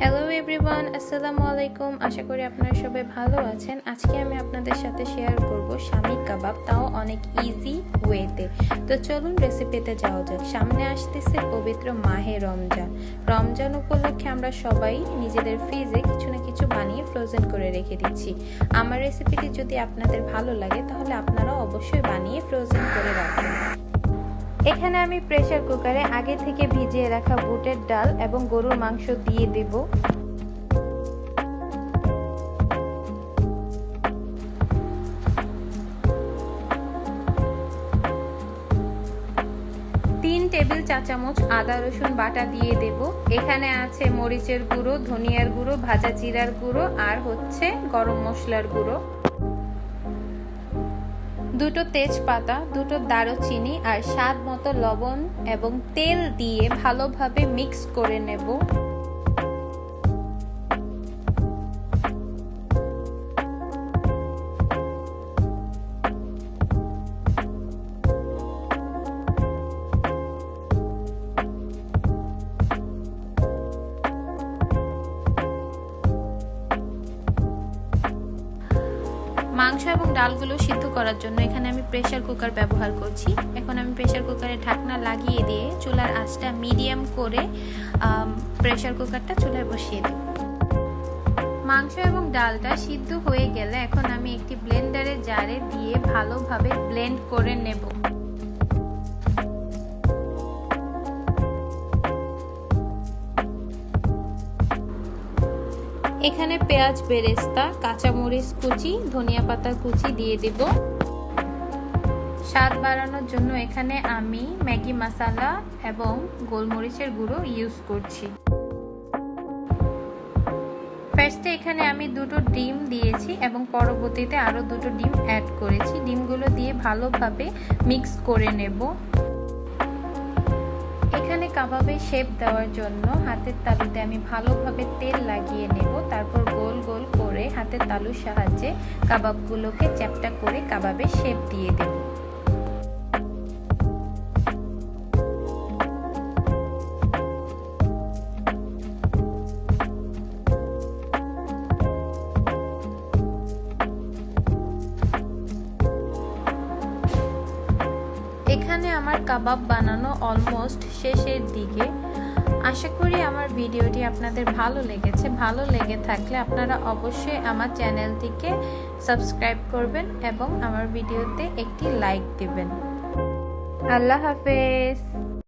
Hello everyone আসসালামু আলাইকুম আশা করি আপনারা সবাই ভালো আছেন। আজকে আমি আপনাদের সাথে শেয়ার করব শামি কাবাব, তাও অনেক ইজি ওয়েতে তো চলুন রেসিপিতে যাওয়া যাক। সামনে আসতেছে পবিত্র মাহে রমজান। রমজান উপলক্ষে আমরা সবাই নিজেদের ফ্রিজে কিছু না কিছু বানিয়ে ফ্রোজেন করে রেখে দিচ্ছি। আমার রেসিপিটি যদি আপনাদের ভালো লাগে, তাহলে আপনারা অবশ্যই বানিয়ে ফ্রোজেন করে রাখবেন এখানে আমি প্রেশার কুকারে আগে থেকে ভিজিয়ে রাখা বুটের ডাল এবং গরুর মাংস দিয়ে দেব। তিন টেবিল চা চামচ আদা, রসুন বাটা দিয়ে দেব। এখানে আছে মরিচের গুঁড়ো, ধনিয়ার গুঁড়ো, ভাজা জিরার গুঁড়ো, আর হচ্ছে গরম মশলার গুঁড়ো। দুটো তেজপাতা, দুটো দারুচিনি আর স্বাদ মতো লবণ এবং তেল দিয়ে ভালোভাবে মিক্স করে নেব। মাংস এবং ডালগুলো সিদ্ধ করার জন্য এখানে আমি প্রেশার কুকার ব্যবহার করছি। এখন আমি প্রেশার কুকারে ঢাকনা লাগিয়ে দিয়ে চুলার আঁচটা মিডিয়াম করে প্রেশার কুকারটা চুলায় বসিয়ে দিই মাংস এবং ডালটা সিদ্ধ হয়ে গেলে এখন আমি একটি ব্লেন্ডারে জারে দিয়ে ভালোভাবে ব্লেন্ড করে নেব। এখানে পেঁয়াজ, বেরেস্তা, কাঁচামরিচ কুচি, ধনিয়া পাতা কুচি দিয়ে দেব। স্বাদ বাড়ানোর জন্য এখানে আমি ম্যাগি মশালা এবং গোলমরিচের গুঁড়ো ইউজ করছি। ফার্স্টে এখানে আমি দুটো ডিম দিয়েছি এবং পরবর্তীতে আরও দুটো ডিম অ্যাড করেছি। ডিমগুলো দিয়ে ভালোভাবে মিক্স করে নেব। কাবাবে শেপ দেওয়ার জন্য হাতের তালুতে আমি ভালোভাবে তেল লাগিয়ে নেব। তারপর গোল গোল করে হাতের তালুর সাহায্যে কাবাবগুলোকে চ্যাপটা করে কাবাবে শেপ দিয়ে দেব। আমার কাবাব বানানো অলমোস্ট শেষের দিকে। আশা করি আমার ভিডিওটি আপনাদের ভালো লেগেছে। ভালো লেগে থাকলে আপনারা অবশ্যই আমার চ্যানেলটিকে সাবস্ক্রাইব করবেন এবং আমার ভিডিওতে একটি লাইক দেবেন। আল্লাহ হাফেজ।